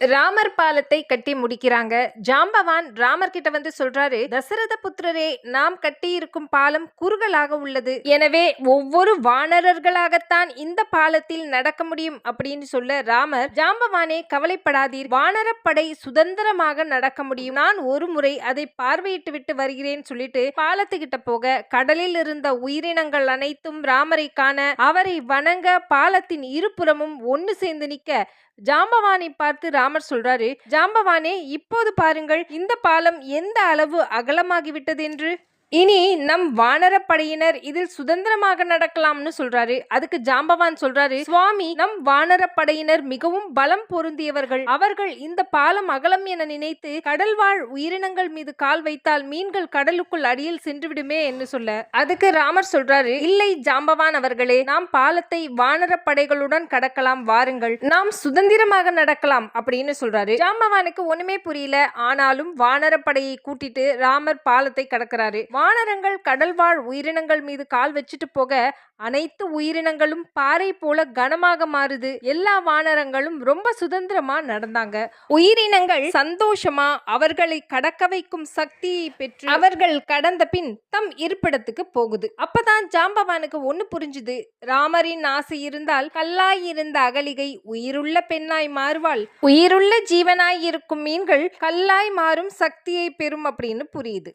ராமர் பாலத்தை கட்டி முடிக்கிறாங்க. ஜாம்பவான் ராமர் கிட்ட வந்து சொல்றாரு தசரத புத்திரரே நாம் கட்டியிருக்கும் பாலம் குறுகலாக உள்ளது. எனவே ஒவ்வொரு வானரர்களாகத்தான் இந்த பாலத்தில் நடக்க முடியும் அப்படின்னு சொல்ல ராமர் ஜாம்பவானே கவலைப்படாதீர். வானரப்படை சுதந்திரமாக நடக்க முடியும். நான் ஒரு முறை அதை பார்வையிட்டு விட்டு வருகிறேன் சொல்லிட்டு பாலத்துக்கிட்ட போக கடலில் இருந்த உயிரினங்கள் அனைத்தும் ராமரை காண அவரை வணங்க பாலத்தின் இருபுறமும் ஒன்னு சேர்ந்து நிக்க ஜாம்பவானை பார்த்து ராமர் சொல்றாரு ஜாம்பவானே இப்போது பாருங்கள் இந்த பாலம் எந்த அளவு அகலமாகிவிட்டது என்று? இனி நம் வானரப்படையினர் இதில் சுதந்திரமாக நடக்கலாம்னு சொல்றாரு. அதுக்கு ஜாம்பவான் சொல்றாரு சுவாமி நம் வானரப்படையினர் மிகவும் பலம் பொருந்தியவர்கள். அவர்கள் இந்த பாலம் அகலம் என நினைத்து கடல் வாழ் உயிரினங்கள் மீது கால் வைத்தால் மீன்கள் கடலுக்குள் அடியில் சென்றுவிடுமே என்று சொல்ல. அதுக்கு ராமர் சொல்றாரு இல்லை ஜாம்பவான் அவர்களே நாம் பாலத்தை வானரப்படைகளுடன் கடக்கலாம் வாருங்கள். நாம் சுதந்திரமாக நடக்கலாம் அப்படின்னு சொல்றாரு. ஜாம்பவானுக்கு ஒண்ணுமே புரியல. ஆனாலும் வானரப்படையை கூட்டிட்டு ராமர் பாலத்தை கடக்கிறாரு. வானரங்கள் கடல்வாழ் உயிரினங்கள் மீது கால் வச்சுட்டு போக அனைத்து உயிரினங்களும் பாறை போல கனமாக மாறுது. எல்லா வானரங்களும் ரொம்ப சுதந்திரமா நடந்தாங்க. உயிரினங்கள் சந்தோஷமா அவர்களை கடக்க வைக்கும் சக்தியை பெற்று அவர்கள் கடந்த பின் தம் இருப்பிடத்துக்கு போகுது. அப்பதான் ஜாம்பவானுக்கு ஒண்ணு புரிஞ்சுது. ராமரின் ஆசை இருந்தால் கல்லாய் இருந்த அகலிகை உயிருள்ள பெண்ணாய் மாறுவாள். உயிருள்ள ஜீவனாய் இருக்கும் மீன்கள் கல்லாய் மாறும் சக்தியை பெறும் அப்படின்னு புரியுது.